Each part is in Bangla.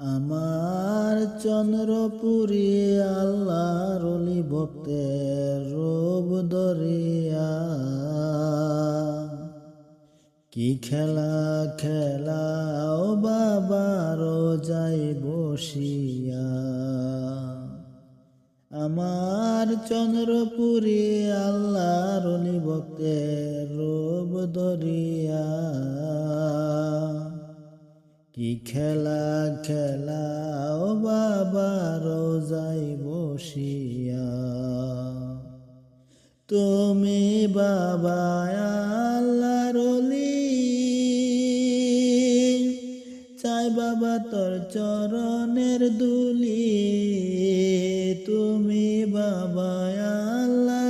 আমার চন্দ্রপুরী আল্লাহর অলি ভক্তের রূপ দরিয়া কি খেলা খেলা ও বাবারও যাই বসিয়া। আমার চন্দ্রপুরী আল্লাহর অলি ভক্তের রূপ দরিয়া কি খেলা খেলা ও বাবা রোজাই বসিয়া। তুমি বাবা আল্লাহর চাই বাবা তোর চরণের দুলি। তুমি বাবা আল্লাহর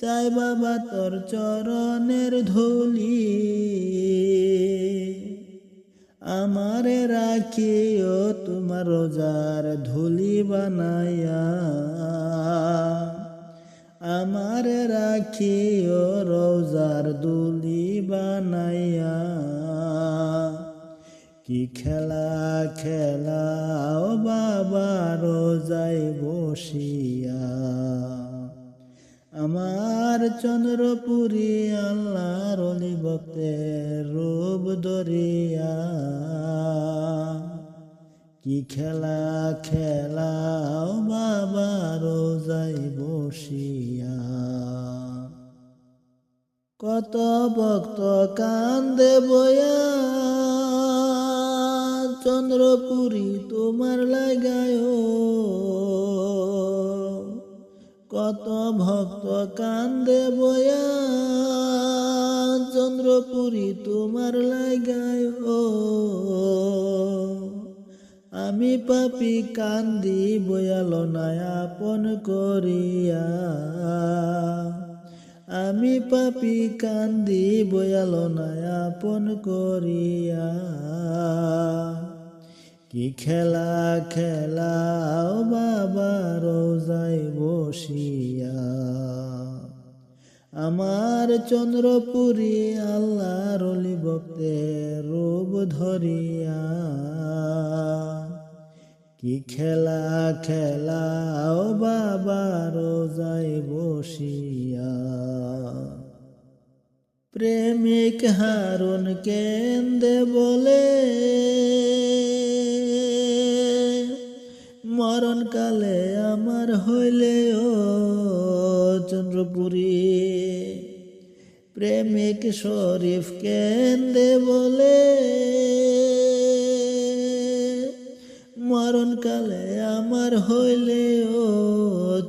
চাই বাবা তোর চরণের ধুলি। আমারে রাখিও তোমার রোজার ধুলি বানাইয়া। আমারে রাখিও রোজার দুলি বানাইয়া। কি খেলা খেলা ও বাবা রোজাই বসিয়া। চন্দ্রপুরী আল্লাহর অলি ভক্তের রূপ দরিয়া কি খেলা খেলা ও বাবা রোজাই বসিয়া। কত ভক্ত কান্দে বয়া। চন্দ্রপুরী তোমার লাগায় কত ভক্ত কান্দে বয়া, চন্দ্রপুরী তোমার লাগায় আমি পাপি কান্দি বয়াল আপন করিয়া। আমি পাপি কান্দি বয়াল আপন করিয়া। কি খেলা খেলা ও বাবা রোজাই বসিয়া। আমার চন্দ্রপুরী আল্লাহর অলি ভক্তের রূপ ধরিয়া। কি খেলা খেলা ও বাবা রোজাই বসিয়া। প্রেমিক হারুন কেন্দে বলে। মরণ কালে আমার হইলে ও চন্দ্রপুরী। প্রেমিক শরীফ কেন্দে বলে মরণ কালে আমার হইলে ও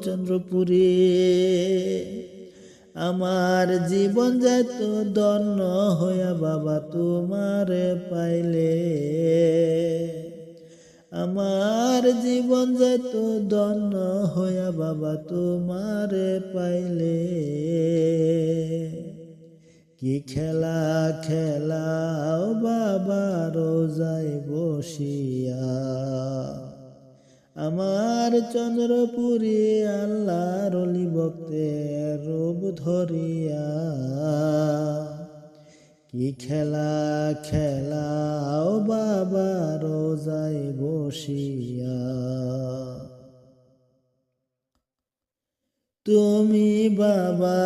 চন্দ্রপুরী। আমার জীবন যাইত দন্ন হইয়া বাবা তোমারে পাইলে। আমার জীবন যাইত দন্ন হইয়া বাবা, তোমারে পাইলে কি খেলা খেলা বাবা রোজাই বসিয়া। আমার চন্দ্রপুরী আল্লাহর অলি ভক্তের রূপ ধরিয়া কি খেলা খেলা ও বাবা রোজাই বসিয়া? তুমি বাবা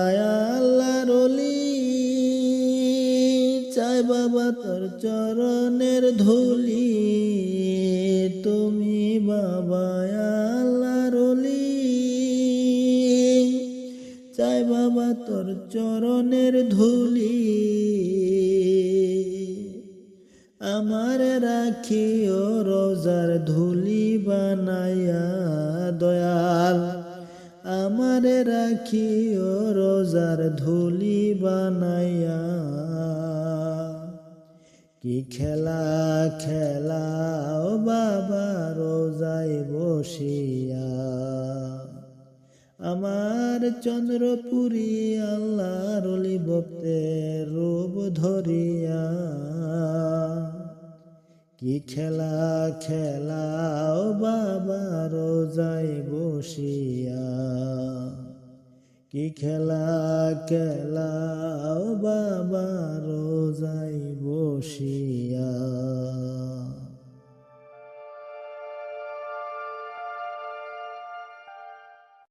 আল্লাহর অলি চাই বাবা তোর চরণের ধুলি। তুমি বাবা আল্লাহর চাই বাবা তোর চরণের ধুলি। আমার রাখিও রোজার ধুলি বানাইয়া দয়াল। আমার রাখিও রোজার ধুলি বানাইয়া। কি খেলা খেলা ও বাবা রোজাই বসিয়া আমার চন্দ্রপুরী আল্লাহর ভক্তের রূপ ধরিয়া। কি খেলা খেলা ও বাবা রোজাই বসিয়া। কি খেলা খেলা ও বাবা রোজাই বসিয়া।